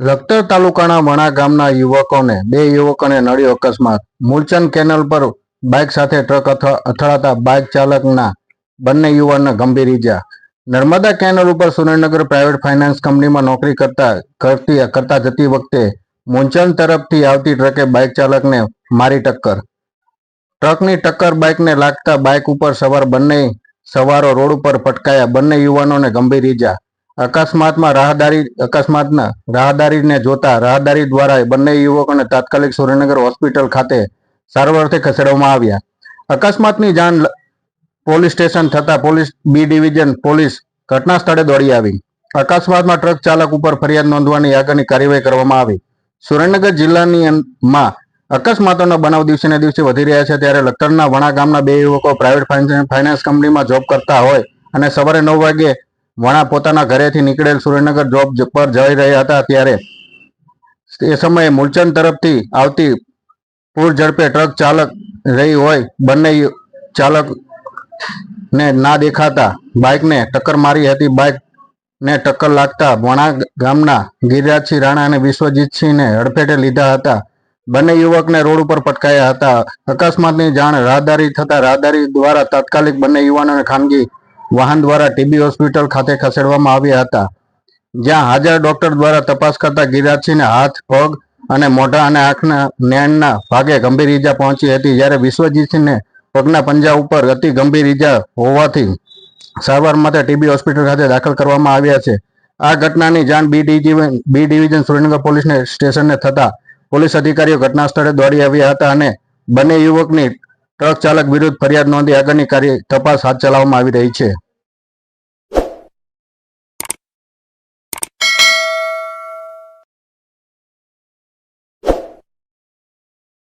લખતર તાલુકાના વણા ગામના યુવકોને, બે યુવકોને નડ્યો અકસ્માત. મૂલચંદ કેનલ પર બાઇક સાથે ટ્રક અથા- અથડાતા બાઇક ચાલકના બંને યુવાનને ગંભીર ઈજા. નર્મદા કેનલ ઉપર સુરેન્દ્રનગર પ્રાઇવેટ ફાઇનાન્સ કંપનીમાં નોકરી કરતા, કરતી, કરતા જતી વખતે મૂંચન તરફથી આવતી ટ્રકે બાઇક ચાલકને મારી ટક્કર. ટ્રકની ટક્કર બાઇકને લાગતા બાઇક ઉપર સવાર બંને, સવારો રોડ ઉપર પટકાયા બંને યુવાનોને ગંભીર ઈજા. અકસ્માતમાં રાહદારી, અકસ્માતના રાહદારીને જોતા રાહદારી દ્વારા બંને યુવકોને તાત્કાલિક સુરેન્દ્રનગર હોસ્પિટલ ખાતે સારવારથી ખસેડવામાં આવ્યા. અકસ્માતની જાણ પોલીસ સ્ટેશન થતા પોલીસ બી ડિવિઝન પોલીસ ઘટના સ્થળે દોડી આવી. અકસ્માતમાં ટ્રક ચાલક ઉપર ફરિયાદ નોંધવાની આગળની કાર્યવાહી કરવામાં આવી. સુરેન્દ્રનગર જિલ્લાની માં અકસ્માતોના બનાવ દિવસે ને દિવસે વધી રહ્યા છે ત્યારે લખતરના વણા ગામના બે યુવકો પ્રાઇવેટ ફાઇનાન્સ કંપનીમાં જોબ કરતા હોય અને સવારે નવ વાગે વણા પોતાના ઘરેથી નીકળેલ સુરેન્દ્રનગર જોબ પર જઈ રહ્યા હતા ત્યારે એ સમયે મૂલચંદ તરફથી આવતી પૂર ઝડપે ટ્રક ચાલક રહી હોય, બંને ચાલક ને ના દેખાતા બાઇકને ટક્કર મારી હતી. બાઇક ને ટક્કર લાગતા વણા ગામના ગિરિરાજસિંહ રાણા અને વિશ્વજીતસિંહને હડફેટે લીધા હતા. બંને યુવકને રોડ ઉપર પટકાયા હતા. અકસ્માતની જાણ રાહદારી થતા રાહદારી દ્વારા તાત્કાલિક બંને યુવાનોને ખાનગી વાહન દ્વારા ટીબી હોસ્પિટલ ખાતે ખસેડવામાં આવ્યા હતા, જ્યાં હાજર ડોક્ટર દ્વારા તપાસ કરતા ગિરિરાજસિંહને હાથ, પગ અને મોઢા અને આંખના નેણના ભાગે ગંભીર ઈજા પહોંચી હતી, જ્યારે વિશ્વજીતસિંહને પગના પંજા ઉપર અતિ ગંભીર ઈજા હોવાથી સારવાર માટે ટીબી હોસ્પિટલ ખાતે દાખલ કરવામાં આવ્યા છે. આ ઘટનાની જાણ B division B division Surendranagar પોલીસને સ્ટેશનને થતા પોલીસ અધિકારીઓ ઘટના સ્થળે દોડી આવ્યા હતા અને બંને યુવકની ટ્રક ચાલક વિરુદ્ધ ફરિયાદ નોંધી આગળની કાર્ય, તપાસ હાથ ચલાવવામાં આવી રહી છે.